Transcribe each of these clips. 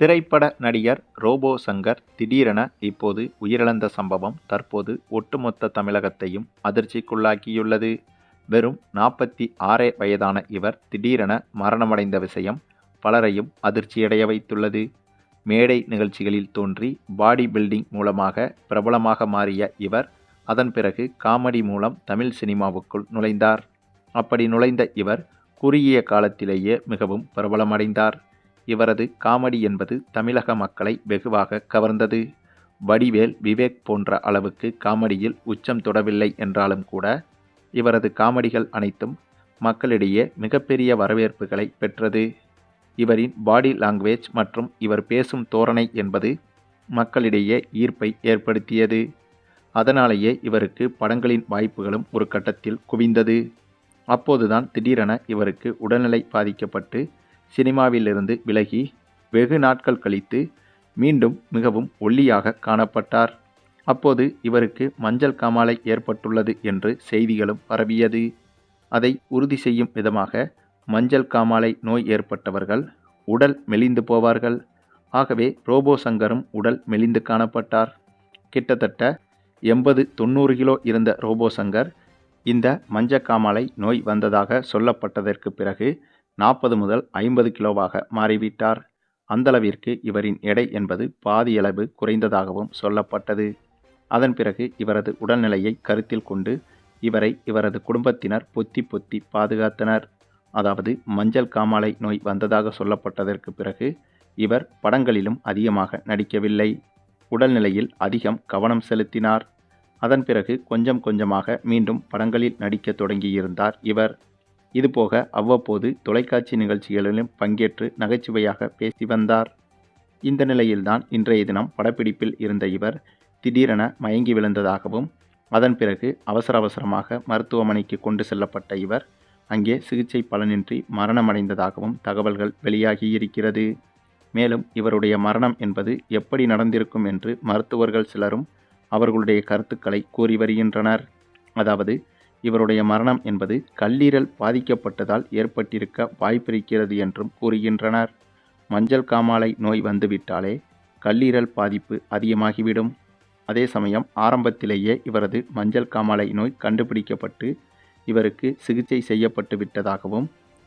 திரைப்பட நடிகர் ரோபோ சங்கர் திடீரென இப்போது உயிரிழந்த சம்பவம் தற்போது ஒட்டுமொத்த தமிழகத்தையும் அதிர்ச்சிக்குள்ளாக்கியுள்ளது. வெறும் நாற்பத்தி ஆறே வயதான இவர் திடீரென மரணமடைந்த விஷயம் பலரையும் அதிர்ச்சியடைய வைத்துள்ளது. மேடை நிகழ்ச்சிகளில் தோன்றி பாடி பில்டிங் மூலமாக பிரபலமாக மாறிய இவர் அதன் பிறகு காமெடி மூலம் தமிழ் சினிமாவுக்குள் நுழைந்தார். அப்படி நுழைந்த இவர் குறுகிய காலத்திலேயே மிகவும் பிரபலமடைந்தார். இவரது காமெடி என்பது தமிழக மக்களை வெகுவாக கவர்ந்தது. வடிவேல் விவேக் போன்ற அளவுக்கு காமெடியில் உச்சம் தொடவில்லை என்றாலும் கூட இவரது காமெடிகள் அனைத்தும் மக்களிடையே மிகப்பெரிய வரவேற்புகளை பெற்றது. இவரின் பாடி லாங்குவேஜ் மற்றும் இவர் பேசும் தோரணை என்பது மக்களிடையே ஈர்ப்பை ஏற்படுத்தியது. அதனாலேயே இவருக்கு படங்களின் வாய்ப்புகளும் ஒரு கட்டத்தில் குவிந்தது. அப்போதுதான் திடீரென இவருக்கு உடல்நிலை பாதிக்கப்பட்டு சினிமாவிலிருந்து விலகி வெகு நாட்கள் கழித்து மீண்டும் மிகவும் ஒல்லியாக காணப்பட்டார். அப்போது இவருக்கு மஞ்சள் காமாலை ஏற்பட்டுள்ளது என்று செய்திகளும் பரவியது. அதை உறுதி செய்யும் விதமாக மஞ்சள் காமாலை நோய் ஏற்பட்டவர்கள் உடல் மெலிந்து போவார்கள். ஆகவே ரோபோ சங்கரும் உடல் மெலிந்து காணப்பட்டார். கிட்டத்தட்ட எண்பது தொண்ணூறு கிலோ இருந்த ரோபோ சங்கர் இந்த மஞ்சக்காமாலை நோய் வந்ததாக சொல்லப்பட்டதற்கு பிறகு நாற்பது முதல் ஐம்பது கிலோவாக மாறிவிட்டார். அந்தளவிற்கு இவரின் எடை என்பது பாதியளவு குறைந்ததாகவும் சொல்லப்பட்டது. அதன் பிறகு இவரது உடல்நிலையை கருத்தில் கொண்டு இவரை இவரது குடும்பத்தினர் பொத்தி பொத்தி பாதுகாத்தனர். அதாவது மஞ்சள் காமாலை நோய் வந்ததாக சொல்லப்பட்டதற்கு பிறகு இவர் படங்களிலும் அதிகமாக நடிக்கவில்லை. உடல்நிலையில் அதிகம் கவனம் செலுத்தினார். அதன் பிறகு கொஞ்சம் கொஞ்சமாக மீண்டும் படங்களில் நடிக்க தொடங்கியிருந்தார் இவர். இதுபோக அவ்வப்போது தொலைக்காட்சி நிகழ்ச்சிகளிலும் பங்கேற்று நகைச்சுவையாக பேசி வந்தார். இந்த நிலையில்தான் இன்றைய தினம் படப்பிடிப்பில் இருந்த இவர் திடீரென மயங்கி விழுந்ததாகவும் அதன் பிறகு அவசர அவசரமாக மருத்துவமனைக்கு கொண்டு செல்லப்பட்ட இவர் அங்கே சிகிச்சை பலனின்றி மரணமடைந்ததாகவும் தகவல்கள் வெளியாகியிருக்கிறது. மேலும் இவருடைய மரணம் என்பது எப்படி நடந்திருக்கும் என்று மருத்துவர்கள் சிலரும் அவர்களுடைய கருத்துக்களை கூறி வருகின்றனர். அதாவது இவருடைய மரணம் என்பது கல்லீரல் பாதிக்கப்பட்டதால் ஏற்பட்டிருக்க வாய்ப்பிருக்கிறது என்றும் கூறுகின்றனர். மஞ்சள் காமாலை நோய் வந்துவிட்டாலே கல்லீரல் பாதிப்பு அதிகமாகிவிடும். அதே சமயம் ஆரம்பத்திலேயே இவரது மஞ்சள் காமாலை நோய் கண்டுபிடிக்கப்பட்டு இவருக்கு சிகிச்சை செய்யப்பட்டு விட்டதாகவும்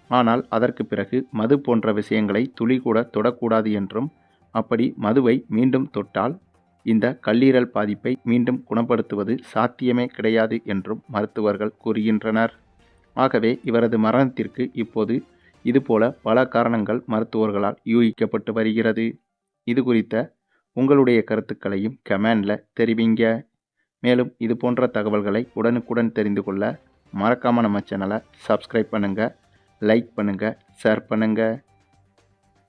ஆனால் அதற்கு பிறகு மது போன்ற விஷயங்களை துளி கூட தொடக்கூடாது என்றும் அப்படி மதுவை மீண்டும் தொட்டால் இந்த கல்லீரல் பாதிப்பை மீண்டும் குணப்படுத்துவது சாத்தியமே கிடையாது என்றும் மருத்துவர்கள் கூறுகின்றனர். ஆகவே இவரது மரணத்திற்கு இப்போது இதுபோல பல காரணங்கள் மருத்துவர்களால் யூகிக்கப்பட்டு வருகிறது. இது குறித்த உங்களுடைய கருத்துக்களையும் கமெண்டில் தெரிவிங்க. மேலும் இது போன்ற தகவல்களை உடனுக்குடன் தெரிந்து கொள்ள மறக்காமல் நம்ம சேனலை சப்ஸ்கிரைப் பண்ணுங்கள் லைக் பண்ணுங்கள் ஷேர் பண்ணுங்கள்